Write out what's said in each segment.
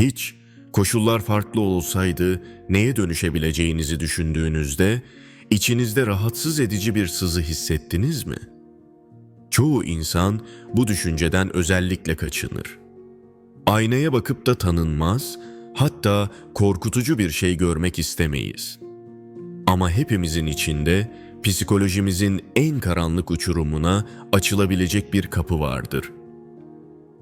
Hiç koşullar farklı olsaydı neye dönüşebileceğinizi düşündüğünüzde içinizde rahatsız edici bir sızı hissettiniz mi? Çoğu insan bu düşünceden özellikle kaçınır. Aynaya bakıp da tanınmaz, hatta korkutucu bir şey görmek istemeyiz. Ama hepimizin içinde psikolojimizin en karanlık uçurumuna açılabilecek bir kapı vardır.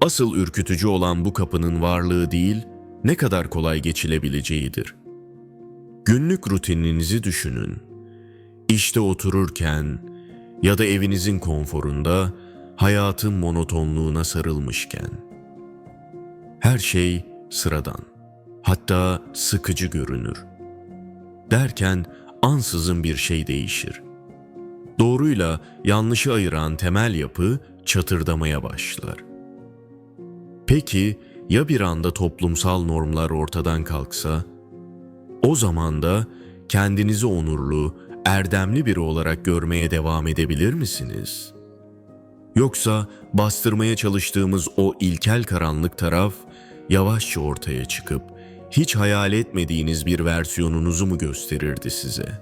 Asıl ürkütücü olan bu kapının varlığı değil, ne kadar kolay geçilebileceğidir. Günlük rutininizi düşünün. İşte otururken ya da evinizin konforunda hayatın monotonluğuna sarılmışken. Her şey sıradan, hatta sıkıcı görünür. Derken ansızın bir şey değişir. Doğruyla yanlışı ayıran temel yapı çatırdamaya başlar. Peki ya bir anda toplumsal normlar ortadan kalksa? O zaman da kendinizi onurlu, erdemli biri olarak görmeye devam edebilir misiniz? Yoksa bastırmaya çalıştığımız o ilkel karanlık taraf yavaşça ortaya çıkıp hiç hayal etmediğiniz bir versiyonunuzu mu gösterirdi size?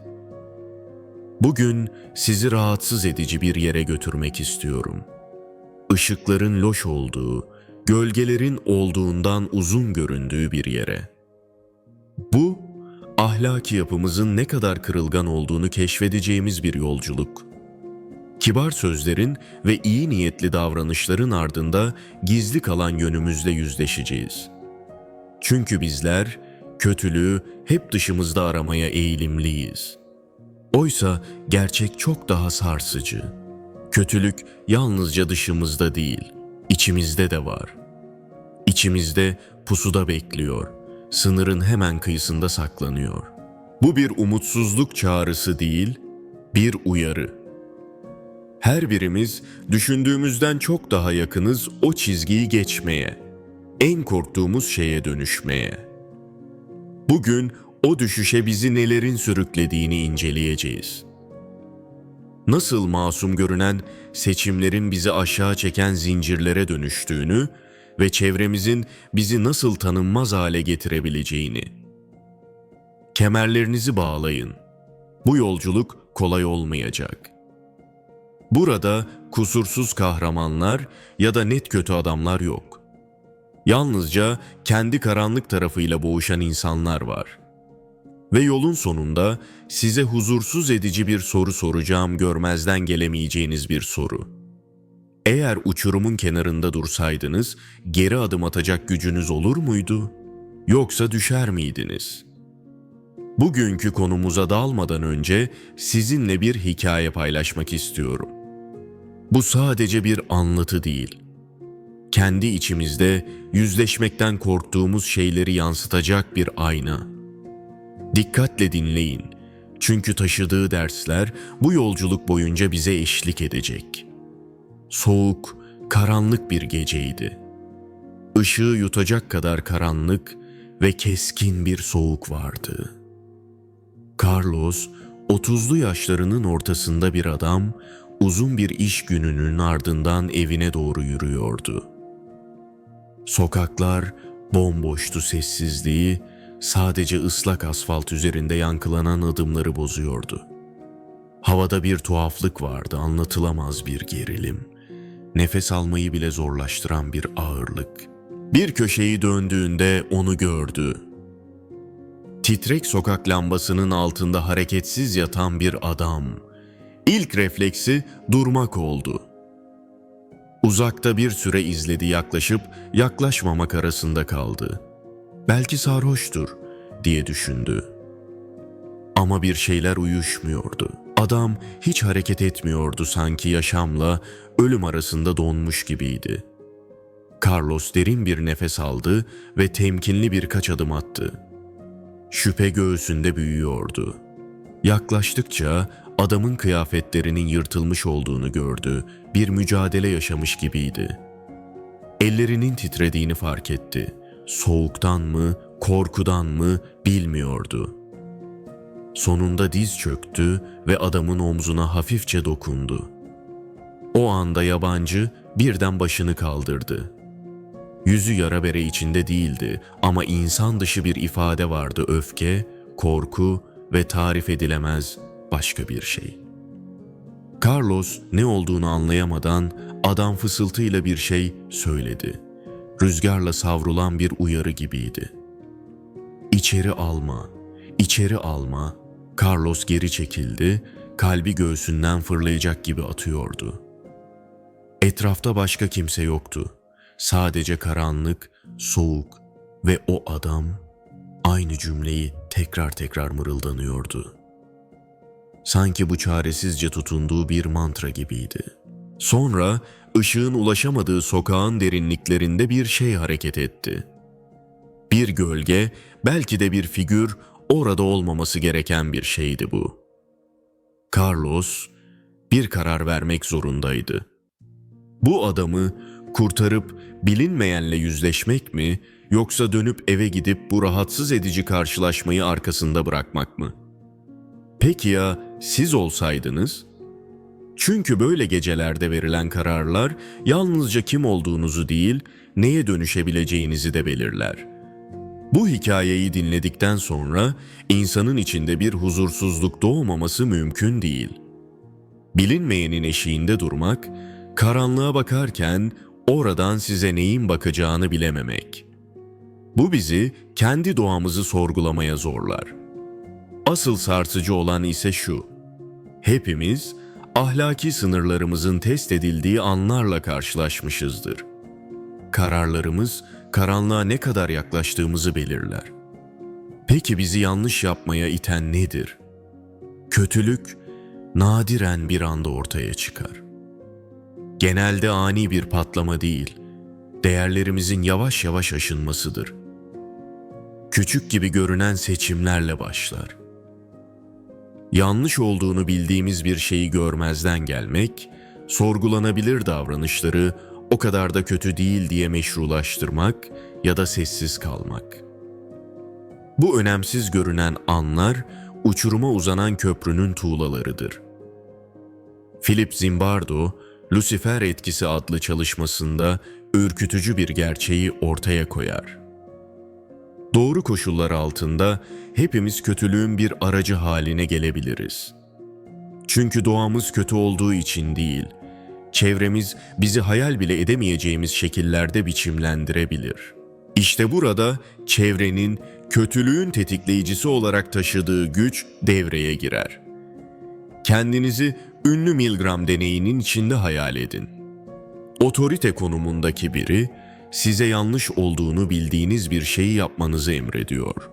Bugün sizi rahatsız edici bir yere götürmek istiyorum. Işıkların loş olduğu, gölgelerin olduğundan uzun göründüğü bir yere. Bu, ahlaki yapımızın ne kadar kırılgan olduğunu keşfedeceğimiz bir yolculuk. Kibar sözlerin ve iyi niyetli davranışların ardında gizli kalan yönümüzle yüzleşeceğiz. Çünkü bizler kötülüğü hep dışımızda aramaya eğilimliyiz. Oysa gerçek çok daha sarsıcı. Kötülük yalnızca dışımızda değil, içimizde de var. İçimizde pusuda bekliyor, sınırın hemen kıyısında saklanıyor. Bu bir umutsuzluk çağrısı değil, bir uyarı. Her birimiz düşündüğümüzden çok daha yakınız o çizgiyi geçmeye, en korktuğumuz şeye dönüşmeye. Bugün o düşüşe bizi nelerin sürüklediğini inceleyeceğiz. Nasıl masum görünen seçimlerin bizi aşağı çeken zincirlere dönüştüğünü ve çevremizin bizi nasıl tanınmaz hale getirebileceğini. Kemerlerinizi bağlayın. Bu yolculuk kolay olmayacak. Burada kusursuz kahramanlar ya da net kötü adamlar yok. Yalnızca kendi karanlık tarafıyla boğuşan insanlar var. Ve yolun sonunda size huzursuz edici bir soru soracağım görmezden gelemeyeceğiniz bir soru. Eğer uçurumun kenarında dursaydınız geri adım atacak gücünüz olur muydu? Yoksa düşer miydiniz? Bugünkü konumuza dalmadan önce sizinle bir hikaye paylaşmak istiyorum. Bu sadece bir anlatı değil. Kendi içimizde yüzleşmekten korktuğumuz şeyleri yansıtacak bir ayna. Dikkatle dinleyin. Çünkü taşıdığı dersler bu yolculuk boyunca bize eşlik edecek. Soğuk, karanlık bir geceydi. Işığı yutacak kadar karanlık ve keskin bir soğuk vardı. Carlos, 30'lu yaşlarının ortasında bir adam, uzun bir iş gününün ardından evine doğru yürüyordu. Sokaklar bomboştu sessizliği, sadece ıslak asfalt üzerinde yankılanan adımları bozuyordu. Havada bir tuhaflık vardı, anlatılamaz bir gerilim. Nefes almayı bile zorlaştıran bir ağırlık. Bir köşeyi döndüğünde onu gördü. Titrek sokak lambasının altında hareketsiz yatan bir adam. İlk refleksi durmak oldu. Uzakta bir süre izledi yaklaşıp yaklaşmamak arasında kaldı. Belki sarhoştur diye düşündü. Ama bir şeyler uyuşmuyordu. Adam hiç hareket etmiyordu sanki yaşamla ölüm arasında donmuş gibiydi. Carlos derin bir nefes aldı ve temkinli birkaç adım attı. Şüphe göğsünde büyüyordu. Yaklaştıkça adamın kıyafetlerinin yırtılmış olduğunu gördü. Bir mücadele yaşamış gibiydi. Ellerinin titrediğini fark etti. Soğuktan mı, korkudan mı bilmiyordu. Sonunda diz çöktü ve adamın omzuna hafifçe dokundu. O anda yabancı birden başını kaldırdı. Yüzü yara bere içinde değildi ama insan dışı bir ifade vardı öfke, korku ve tarif edilemez başka bir şey. Carlos ne olduğunu anlayamadan adam fısıltıyla bir şey söyledi. Rüzgarla savrulan bir uyarı gibiydi. İçeri alma, içeri alma. Carlos geri çekildi, kalbi göğsünden fırlayacak gibi atıyordu. Etrafta başka kimse yoktu. Sadece karanlık, soğuk ve o adam aynı cümleyi tekrar tekrar mırıldanıyordu. Sanki bu çaresizce tutunduğu bir mantra gibiydi. Sonra ışığın ulaşamadığı sokağın derinliklerinde bir şey hareket etti. Bir gölge, belki de bir figür orada olmaması gereken bir şeydi bu. Carlos bir karar vermek zorundaydı. Bu adamı kurtarıp bilinmeyenle yüzleşmek mi yoksa dönüp eve gidip bu rahatsız edici karşılaşmayı arkasında bırakmak mı? Peki ya siz olsaydınız? Çünkü böyle gecelerde verilen kararlar yalnızca kim olduğunuzu değil, neye dönüşebileceğinizi de belirler. Bu hikayeyi dinledikten sonra insanın içinde bir huzursuzluk doğmaması mümkün değil. Bilinmeyenin eşiğinde durmak, karanlığa bakarken oradan size neyin bakacağını bilememek. Bu bizi kendi doğamızı sorgulamaya zorlar. Asıl sarsıcı olan ise şu. Hepimiz ahlaki sınırlarımızın test edildiği anlarla karşılaşmışızdır. Kararlarımız karanlığa ne kadar yaklaştığımızı belirler. Peki bizi yanlış yapmaya iten nedir? Kötülük nadiren bir anda ortaya çıkar. Genelde ani bir patlama değil, değerlerimizin yavaş yavaş aşınmasıdır. Küçük gibi görünen seçimlerle başlar. Yanlış olduğunu bildiğimiz bir şeyi görmezden gelmek, sorgulanabilir davranışları o kadar da kötü değil diye meşrulaştırmak ya da sessiz kalmak. Bu önemsiz görünen anlar uçuruma uzanan köprünün tuğlalarıdır. Philip Zimbardo, Lucifer etkisi adlı çalışmasında ürkütücü bir gerçeği ortaya koyar. Doğru koşullar altında hepimiz kötülüğün bir aracı haline gelebiliriz. Çünkü doğamız kötü olduğu için değil, çevremiz bizi hayal bile edemeyeceğimiz şekillerde biçimlendirebilir. İşte burada çevrenin kötülüğün tetikleyicisi olarak taşıdığı güç devreye girer. Kendinizi ünlü Milgram deneyinin içinde hayal edin. Otorite konumundaki biri size yanlış olduğunu bildiğiniz bir şeyi yapmanızı emrediyor.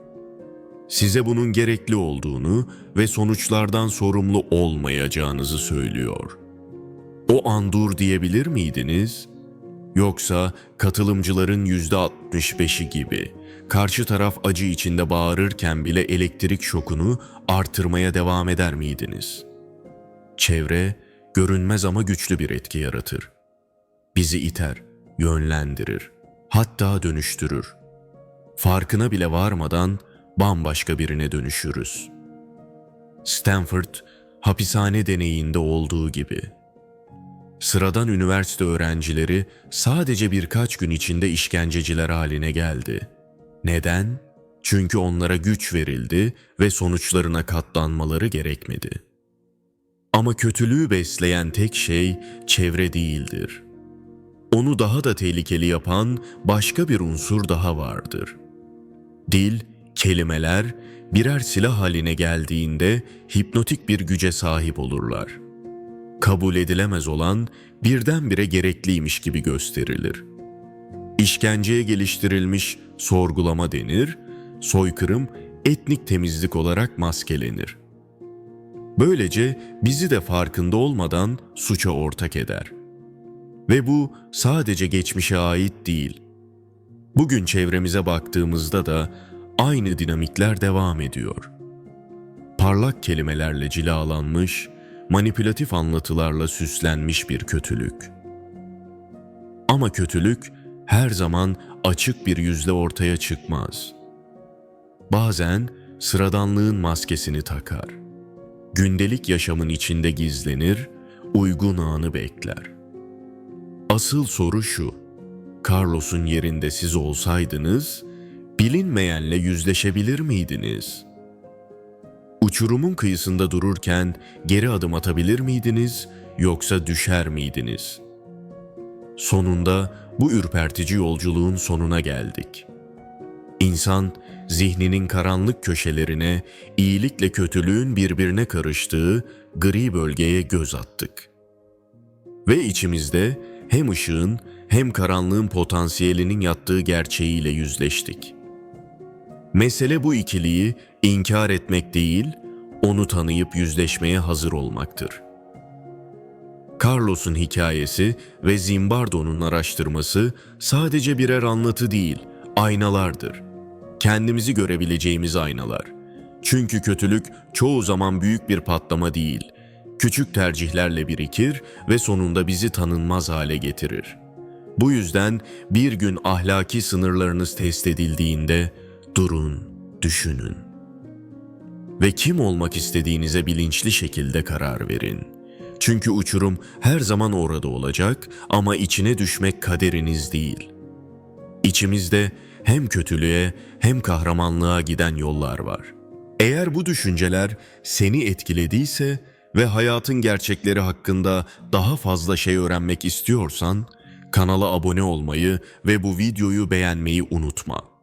Size bunun gerekli olduğunu ve sonuçlardan sorumlu olmayacağınızı söylüyor. O an dur diyebilir miydiniz? Yoksa katılımcıların yüzde 65'i gibi karşı taraf acı içinde bağırırken bile elektrik şokunu artırmaya devam eder miydiniz? Çevre görünmez ama güçlü bir etki yaratır. Bizi iter, yönlendirir, hatta dönüştürür. Farkına bile varmadan bambaşka birine dönüşürüz. Stanford hapishane deneyinde olduğu gibi. Sıradan üniversite öğrencileri sadece birkaç gün içinde işkenceciler haline geldi. Neden? Çünkü onlara güç verildi ve sonuçlarına katlanmaları gerekmedi. Ama kötülüğü besleyen tek şey çevre değildir. Onu daha da tehlikeli yapan başka bir unsur daha vardır. Dil, kelimeler birer silah haline geldiğinde hipnotik bir güce sahip olurlar. Kabul edilemez olan birdenbire gerekliymiş gibi gösterilir. İşkenceye geliştirilmiş sorgulama denir, soykırım etnik temizlik olarak maskelenir. Böylece bizi de farkında olmadan suça ortak eder. Ve bu sadece geçmişe ait değil. Bugün çevremize baktığımızda da aynı dinamikler devam ediyor. Parlak kelimelerle cilalanmış, manipülatif anlatılarla süslenmiş bir kötülük. Ama kötülük her zaman açık bir yüzle ortaya çıkmaz. Bazen sıradanlığın maskesini takar. Gündelik yaşamın içinde gizlenir, uygun anı bekler. Asıl soru şu: Carlos'un yerinde siz olsaydınız, bilinmeyenle yüzleşebilir miydiniz? Uçurumun kıyısında dururken geri adım atabilir miydiniz yoksa düşer miydiniz? Sonunda bu ürpertici yolculuğun sonuna geldik. İnsan zihninin karanlık köşelerine iyilikle kötülüğün birbirine karıştığı gri bölgeye göz attık. Ve içimizde hem ışığın hem karanlığın potansiyelinin yattığı gerçeğiyle yüzleştik. Mesele bu ikiliyi inkar etmek değil, onu tanıyıp yüzleşmeye hazır olmaktır. Carlos'un hikayesi ve Zimbardo'nun araştırması sadece birer anlatı değil, aynalardır. Kendimizi görebileceğimiz aynalar. Çünkü kötülük çoğu zaman büyük bir patlama değil, küçük tercihlerle birikir ve sonunda bizi tanınmaz hale getirir. Bu yüzden bir gün ahlaki sınırlarınız test edildiğinde durun, düşünün ve kim olmak istediğinize bilinçli şekilde karar verin. Çünkü uçurum her zaman orada olacak ama içine düşmek kaderiniz değil. İçimizde hem kötülüğe hem kahramanlığa giden yollar var. Eğer bu düşünceler seni etkilediyse ve hayatın gerçekleri hakkında daha fazla şey öğrenmek istiyorsan kanala abone olmayı ve bu videoyu beğenmeyi unutma.